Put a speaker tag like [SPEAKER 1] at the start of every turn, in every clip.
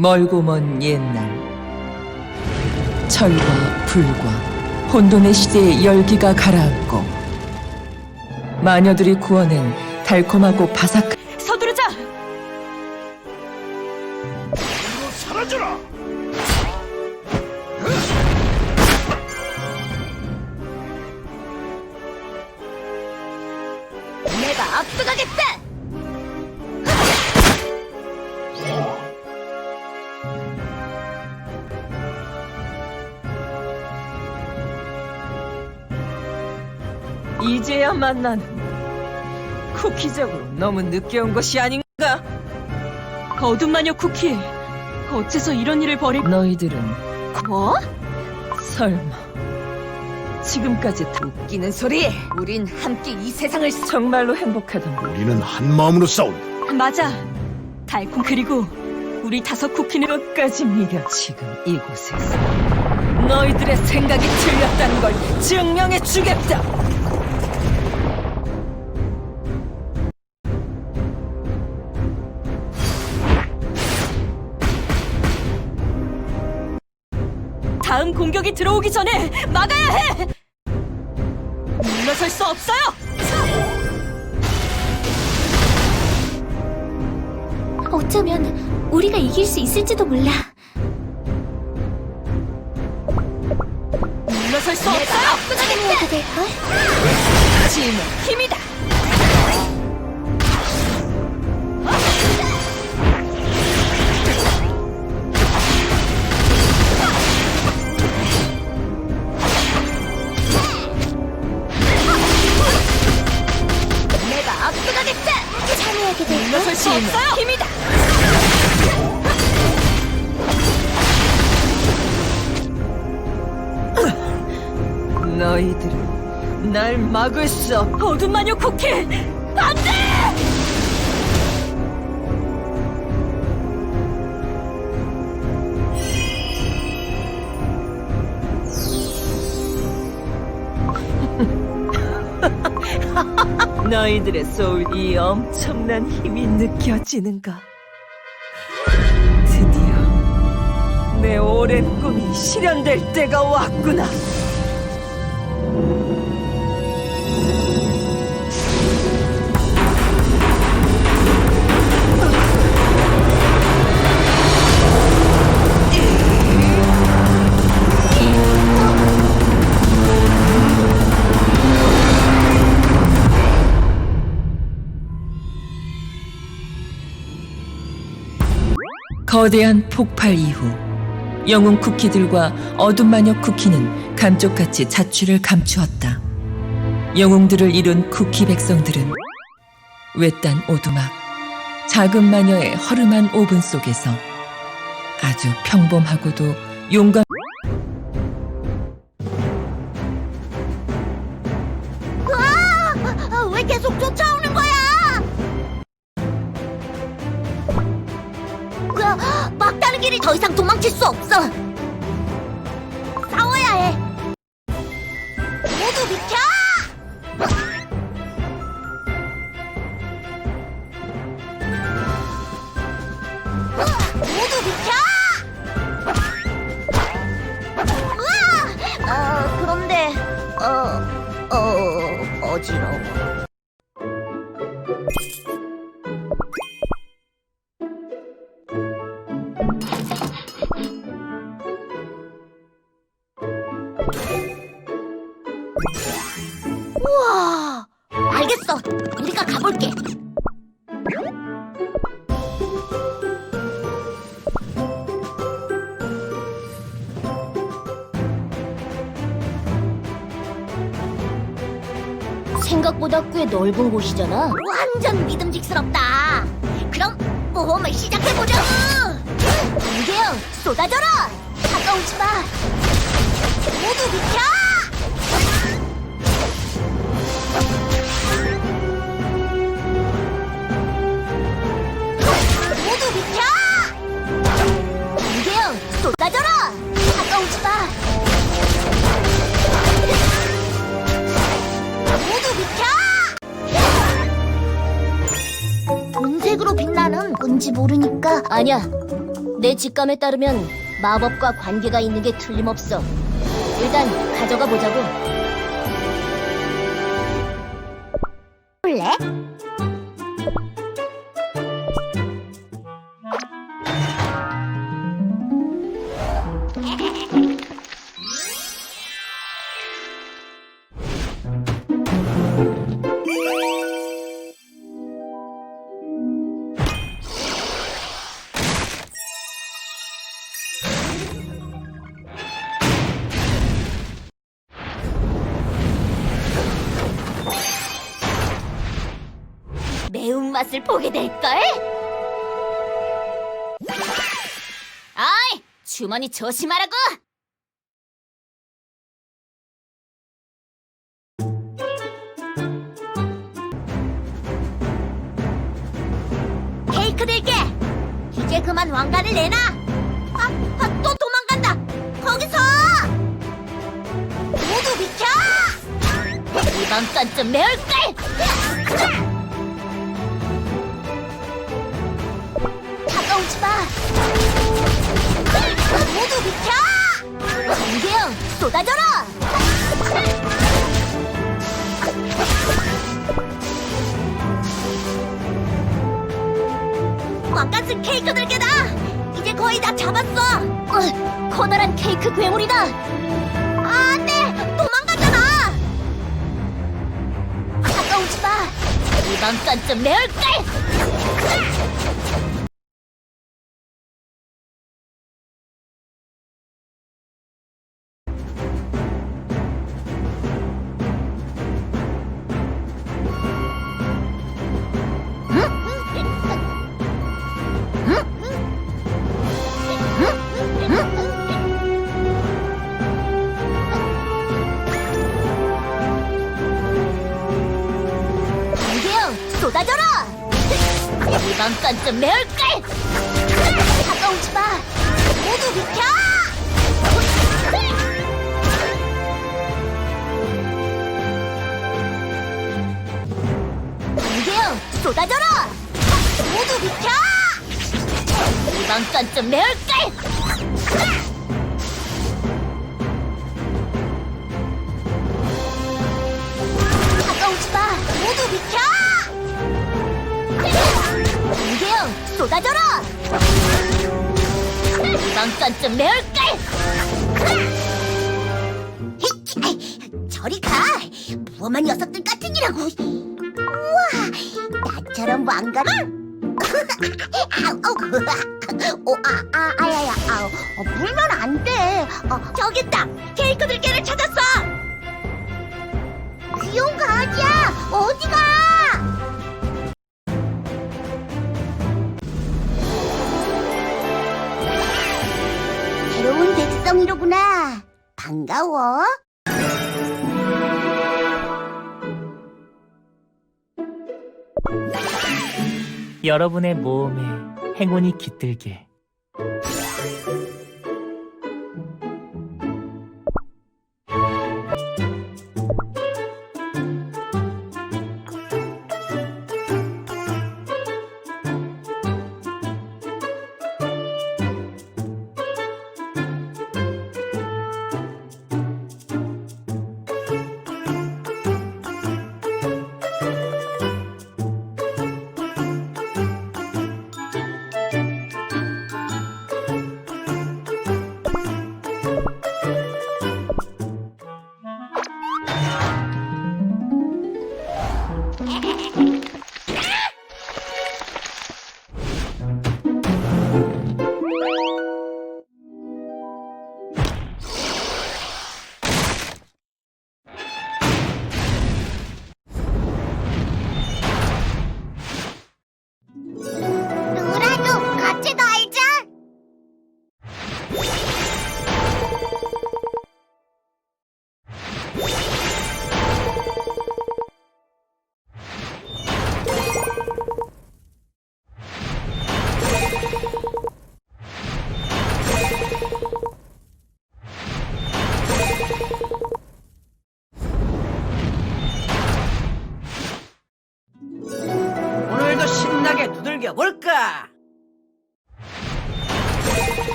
[SPEAKER 1] 멀고 먼 옛날 철과 불과 혼돈의 시대의 열기가 가라앉고 마녀들이 구워낸 달콤하고 바삭한
[SPEAKER 2] 서두르자!
[SPEAKER 3] 사라져라!
[SPEAKER 1] 만나는 쿠키적으로 너무 늦게 온 것이 아닌가?
[SPEAKER 2] 어둠 마녀 쿠키, 어째서 이런 일을 벌일...
[SPEAKER 1] 너희들은
[SPEAKER 2] 뭐?
[SPEAKER 1] 설마 지금까지 다
[SPEAKER 2] 웃기는 소리! 우린 함께 이 세상을... 스-
[SPEAKER 1] 정말로 행복하던가
[SPEAKER 3] 우리는 한 마음으로 싸운다.
[SPEAKER 2] 맞아! 달콤 그리고 우리 다섯 쿠키는
[SPEAKER 1] 끝까지 믿어 지금 이곳에서 너희들의 생각이 틀렸다는 걸 증명해 주겠다.
[SPEAKER 2] 다음 공격이 들어오기 전에 막아야 해! 물러설 수 없어요!
[SPEAKER 4] 어쩌면 우리가 이길 수 있을지도 몰라.
[SPEAKER 2] 물러설 수 없어요!
[SPEAKER 4] 될걸?
[SPEAKER 2] 힘의 힘이다! 물러설 수 없어요! 힘이다!
[SPEAKER 1] 너희들은 날 막을 수 없.
[SPEAKER 2] 어둠 마녀 쿠키! 안 돼!
[SPEAKER 1] 너희들의 소울 이 엄청난 힘이 느껴지는가? 드디어 내 오랜 꿈이 실현될 때가 왔구나. 거대한 폭발 이후 영웅 쿠키들과 어둠 마녀 쿠키는 감쪽같이 자취를 감추었다. 영웅들을 이룬 쿠키 백성들은 외딴 오두막, 작은 마녀의 허름한 오븐 속에서 아주 평범하고도 용감
[SPEAKER 4] 알겠어. 우리가 가볼게. 생각보다 꽤 넓은 곳이잖아. 완전 믿음직스럽다. 그럼 모험을 시작해보자고. 안개형 쏟아져라. 가까우지 마. 모두 비켜. 쏟아져라. 가까우지 마. 모두 비켜! 은색으로 빛나는 뭔지 모르니까 아니야 내 직감에 따르면 마법과 관계가 있는 게 틀림없어. 일단 가져가 보자고. 볼래? 매운맛을 보게 될걸? 아이! 주머니 조심하라고! 케이크 들게! 이제 그만 왕관을 내놔! 아, 아, 또 도망간다! 거기서! 모두 비켜! 이번 건 좀 매울걸! 다가오지 마! 모두 비켜! 전개형 쏟아져라! 왕같은 케이크 들개다! 이제 거의 다 잡았어! 어, 커다란 케이크 괴물이다! 안 돼! 도망가잖아! 다가오지 마! 이번 건좀 매울 걸! 좀 매울걸! 다가오지 마! 모두 비켜! 안개형 쏟아져라! 모두 비켜! 이번 건좀 매울걸! 쏟아져라! 이번 건좀 매울걸! 저리 가! 무엄한 녀석들 같으니라고! 우와! 나처럼 왕관을? 아우, 어, 아, 아, 아야야, 아우. 어, 물면 안 돼. 어, 저기 있다! 케이크 들개를 찾았어! 귀여운 강 반가워.
[SPEAKER 5] 여러분의 모험에 행운이 깃들게.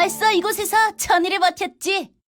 [SPEAKER 6] 벌써 이곳에서 천일을 버텼지.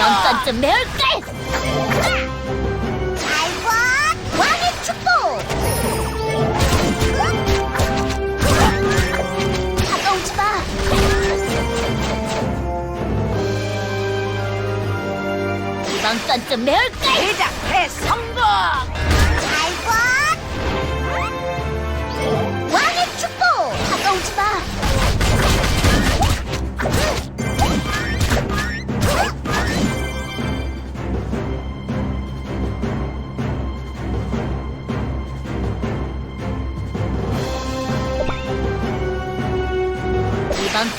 [SPEAKER 6] 이번 건좀 매울걸! 잘 봐! 왕의 축복! 가까우지 마! 이번 건 좀 매울걸!
[SPEAKER 4] 시작 대성공!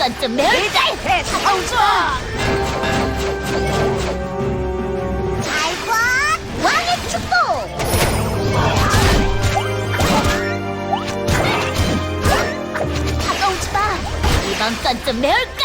[SPEAKER 6] 이번 건좀 매울걸!
[SPEAKER 4] 대성공!
[SPEAKER 6] 잘 봐! 왕의 축복! 가까우지 마! 이번 건 좀 매울걸!